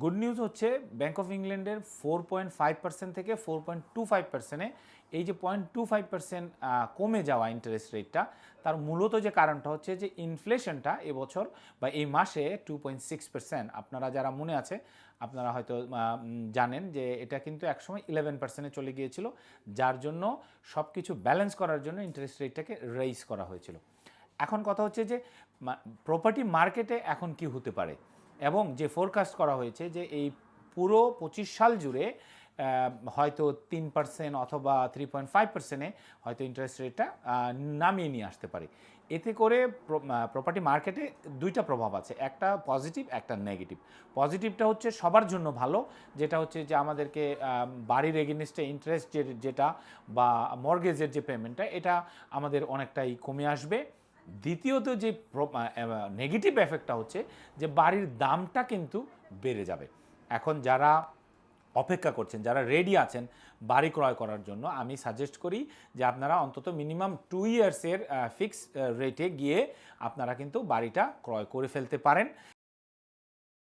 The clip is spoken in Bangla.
গুড নিউজ হচ্ছে ব্যাংক অফ ইংল্যান্ডের ফোর পয়েন্ট ফাইভ পার্সেন্ট থেকে ফোর পয়েন্ট টু ফাইভ পার্সেন্টে এই যে পয়েন্ট টু ফাইভ পার্সেন্ট কমে যাওয়া ইন্টারেস্ট রেটটা তার মূলত যে কারণটা হচ্ছে যে ইনফ্লেশনটা এবছর বা এই মাসে টু পয়েন্ট সিক্স পার্সেন্ট আপনারা যারা মনে আছে, আপনারা হয়তো জানেন যে এটা কিন্তু একসময় ইলেভেন পার্সেন্টে চলে গিয়েছিল, যার জন্য সব কিছু ব্যালেন্স করার জন্য ইন্টারেস্ট রেটটাকে রেইজ করা হয়েছিল। এখন কথা হচ্ছে যে প্রপার্টি মার্কেটে এখন কি হতে পারে? এবং যে ফোরকাস্ট করা হয়েছে যে এই পুরো পঁচিশ সাল জুড়ে হয়তো তিন পার্সেন্ট অথবা থ্রি পয়েন্ট ফাইভ পার্সেন্টে হয়তো ইন্টারেস্ট রেটটা নামিয়ে নিয়ে আসতে পারে। এতে করে প্রপার্টি মার্কেটে দুইটা প্রভাব আছে, একটা পজিটিভ একটা নেগেটিভ পজিটিভটা হচ্ছে সবার জন্য ভালো, যেটা হচ্ছে যে আমাদেরকে বাড়ির এগেনিস্টে ইন্টারেস্ট যেটা বা মর্গেজের যে পেমেন্টটা এটা আমাদের অনেকটাই কমে আসবে। দ্বিতীয়ত যে নেগেটিভ এফেক্টটা হচ্ছে যে বাড়ির দামটা কিন্তু বেড়ে যাবে। এখন যারা অপেক্ষা করছেন, যারা রেডি আছেন বাড়ি ক্রয় করার জন্য, আমি সাজেস্ট করি যে আপনারা অন্তত মিনিমাম টু ইয়ার্সের ফিক্স রেটে গিয়ে আপনারা কিন্তু বাড়িটা ক্রয় করে ফেলতে পারেন।